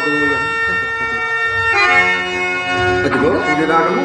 పదో ఎంత గొప్పది అదిగో పూజరాగము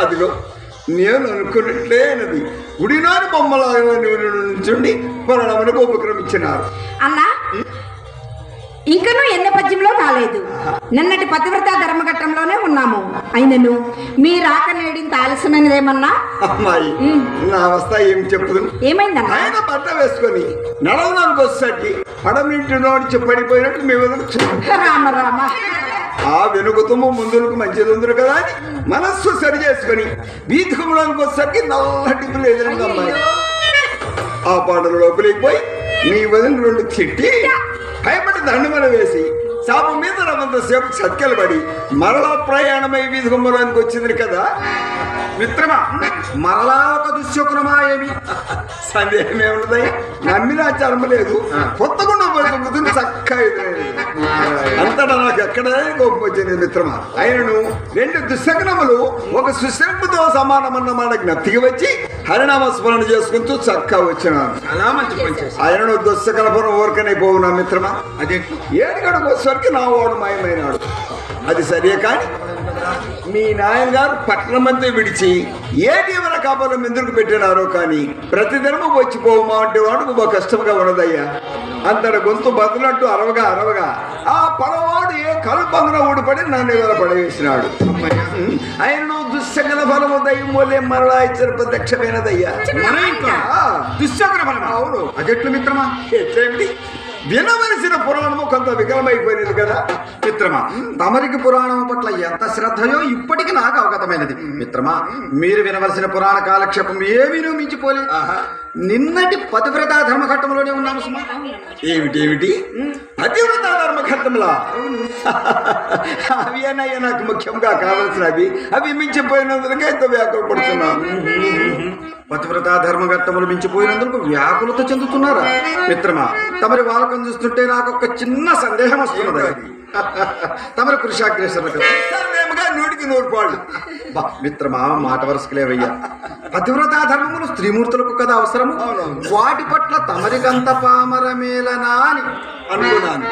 అదిలో నేను అనుకున్నట్లేనది గుడినాని బొమ్మలాగా నుంచుండి పరణమునకు ఉపక్రమించినారు. అన్న ఇంకనూ ఎన్న పద్యంలో కాలేదు నిన్నటి పతివ్రత ధర్మఘట్టంలోనే ఉన్నాము. అయినను మీ రాక నేడింత ఆలస్యమైనదేమన్నా అమ్మాయి ఉమ్. నా అవస్థ ఏం ఏమైందన్నా? ఆయన బట్ట వేసుకొని నడవడానికి వచ్చేసరికి పడమింటి నోడి పడిపోయినట్టు మీ వదిలి రామ రామ. ఆ వెనుకతము ముందులకు మంచిది ఉందరు కదా అని మనస్సు సరి చేసుకొని వీధుకుమడానికి వచ్చేసరికి నల్లటి ఎదురుగా అమ్మాయి ఆ పాటలు లోపలికి పోయి నీ వదిన రెండు తిట్టి భయపడి దండమన వేసి శాపం మీద రమంతసేపు సత్కెలు పడి మరలా ప్రయాణమై వీధి గుమ్మరానికి వచ్చింది కదా? మిత్రమా మరలా ఒక దుశ్శకునమా ఏమి? సందేహం ఏమున్నది? నమ్మిన ఆచారం లేదు. కొత్తకుండా పోతుంది చక్కగా అంతటా నాకు ఎక్కడే కోపం వచ్చింది మిత్రమా. ఆయనను రెండు దుశ్శకనములు ఒక సుశంపుతో సమానమన్న మాట జ్ఞప్తికి వచ్చి హరినామ స్మరణ చేసుకుంటూ చక్కగా వచ్చినాను చాలా మంచి పని చేశారు. ఆయనను దుస్సకలపురం ఊరికనే పోవు నా మిత్రమా? అదే. ఏడుగడుకు వచ్చేసరికి నా వాడు మాయమైనాడు. అది సరే కానీ మీ నాయన గారు పట్టణమంతా విడిచి ఏ దీవెన కాపాలం ఎందుకు పెట్టినారో కానీ ప్రతిదినము వచ్చి పోవమా అంటే వాడు ఒక కష్టంగా ఉన్నదయ్యా. అంతట గొంతు బదులట్టు అరవగా అరవగా ఆ పరవాడు ఏ కల్పంగన ఊడిపడి నన్ను ఇవాళ పడవేసినాడు. ఆయనను దుస్సకల ఫలము దయ్యం మూలే మరలా ఇచ్చిన ప్రత్యక్షమైనదయ్యా. దుశ్శకున ఫలమా? అవును. అదెట్లు మిత్రమా? ఎట్లేమిటి వినవలసిన పురాణము కొంత వికలమైపోయినది కదా మిత్రమా? తమరికి పురాణం పట్ల ఎంత శ్రద్ధయో ఇప్పటికి నాకు అవగతమైనది. మిత్రమా మీరు వినవలసిన పురాణ కాలక్షేపం ఏమీనూ మించిపోలే. నిన్నటి పతివ్రత ధర్మఘట్టంలోనే ఉన్నాము సుమా. ఏమిటి ఏమిటి? పతివ్రత ధర్మఘట్టంలా? అవి అన్నయ్య నాకు ముఖ్యంగా కావలసినవి. అవి మించిపోయినందుకే ఎంతో వ్యాకులు పడుతున్నాను పతివ్రత ధర్మఘట్టములు మించిపోయినందుకు వ్యాకులత చెందుతున్నారా? మిత్రమా తమరి వాలకం చూస్తుంటే నాకు ఒక చిన్న సందేహం వస్తున్నది. తమరి పురుషాగ్రేసరు కదా. సర్వేముగా నూటికి నూరు పాళ్ళు బా, మిత్రమా మాట వరుసకులేవయ్యా పతివ్రత ధర్మములు స్త్రీమూర్తులకు కదా అవసరము? వాటి పట్ల తమరికంత పామరమేలనా అని అనుకున్నాను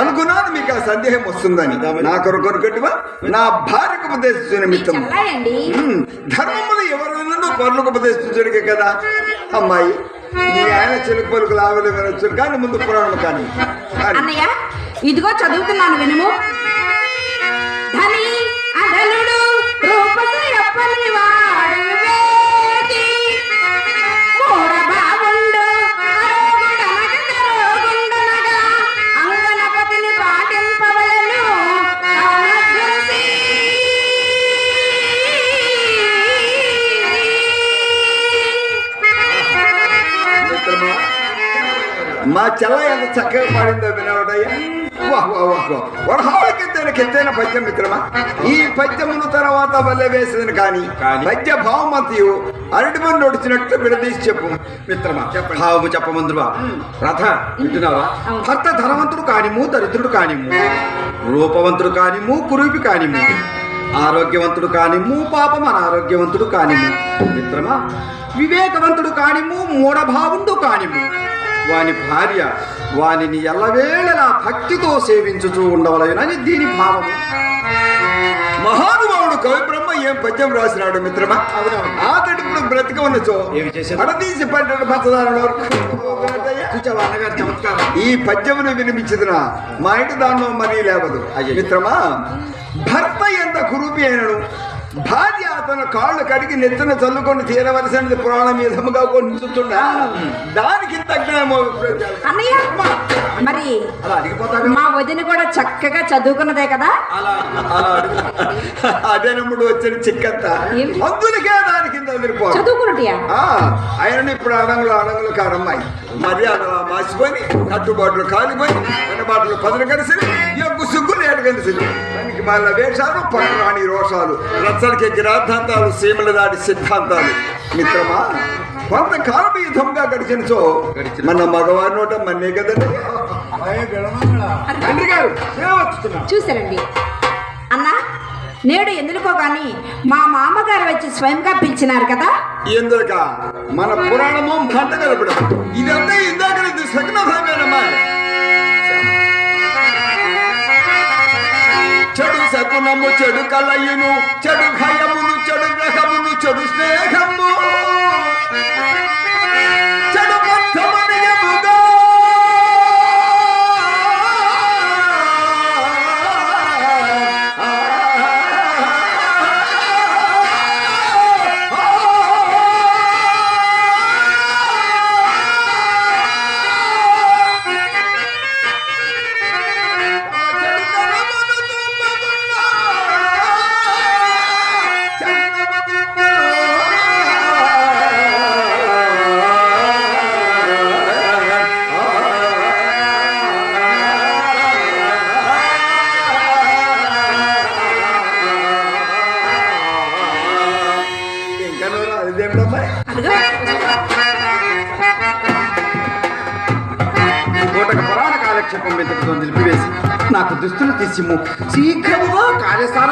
అనుకున్నాను మీకు ఆ సందేహం వస్తుందని. నా కొరకు కట్టువా నా భార్యకు ఉపదేశించిన ఉమ్, ధర్మములు ఎవరైనా పరులకు ఉపదేశించడికే కదా? అమ్మాయి నీ ఆయన చెలుకు పలుకులు ఆవిడ వినొచ్చు కానీ ముందు పురాణం కానీ. అన్నయ్య ఇదిగో చదువుతున్నాను వినుము. ధని అధనుడు మిత్రమా మా చెల్ల ఎంత చక్కగా పాడిందో వినవడయ్యా. వాహ్ వాహ్ వాహ్ వాహ్. వరహాలకెత్తైన కెత్తైన పద్యం మిత్రమా? ఈ పద్యమును తర్వాత వల్ల వేసేదని కానీ? పద్య భావమతియు అరటి మంది నడిచినట్లు విడదీసి చెప్పు మిత్రమా. భావము చెప్పమందువా? రథ వింటున్నావా. భర్త ధనవంతుడు కానిము దరిద్రుడు కానిము రూపవంతుడు కానిము కురూపి కానిము ఆరోగ్యవంతుడు కానిము పాపం అనారోగ్యవంతుడు కానిము మిత్రమా. వివేకవంతుడు కానిము మూఢభావుండు కానిము వాని భార్య వానిని ఎల్లవేళలా భక్తితో సేవించుచూ ఉండవలయునని దీని భావము. మహానుభావుడు కవి బ్రహ్మ ఏం పద్యం రాసినాడు మిత్రమా? ఆతడి ఇప్పుడు బ్రతిక ఉన్నచో? అడదీసి చమత్కారం ఈ పద్యమును వినిపించదున మా ఇంటి దానిలో మనీ లేవదు. మిత్రమా భర్త ఎంత కురూపి అయినను? భార్య అతను కాళ్ళు కడిగి నెత్తిన చల్లుకొని తీరవలసినది పురాణ మీదముగా కొంచుతున్నా దానికి అన్నయ్య! మరి మా వదిన కూడా చక్కగా చదువుకున్నదే కదా? అదేనప్పుడు వచ్చిన చిక్కంత. ఏం? అందులకే దాని కింద వదిలిపో చదువుకున్నటియా ఆ, ఆయనని ఇప్పుడు అడంగులు అడంగులు కారమ్మాయి. మర్యాద మాసిపోయి కట్టుబాట్లు కాలిపోయి బాటలు పదులు కలిసి యొక్క సిగ్గులు ఏడు కలిసి. దానికి మళ్ళీ వేషాలు పట్టరాని రోషాలు. రచ్చడికి గ్రాద్ధాంతాలు సీమల దాటి సిద్ధాంతాలు. మిత్రమా? కొంతకాలం యుద్ధంగా గడిచినచో గడిచిన. మన మగవారి నోట మన్నే కదండి. తండ్రి గారు సేవచ్చుతున్నా చూసారండి అన్నా నేడు ఎందుకో గాని మా మామగారు వచ్చి స్వయంగా పిలిచినారు కదా? ఎందుక మన పురాణము మంట కలపడం ఇదంతా ఇందాక ఇది సగ్నమేనమ్మా చెడు శకునము చెడు కలయును చెడు భయమును చెడు గ్రహమును చెడు స్నేహము కాలక్షేపం వెతుకుతో నిలిపివేసి నాకు దుస్తులు తీసిము శీఘ్రముగా కార్యశాల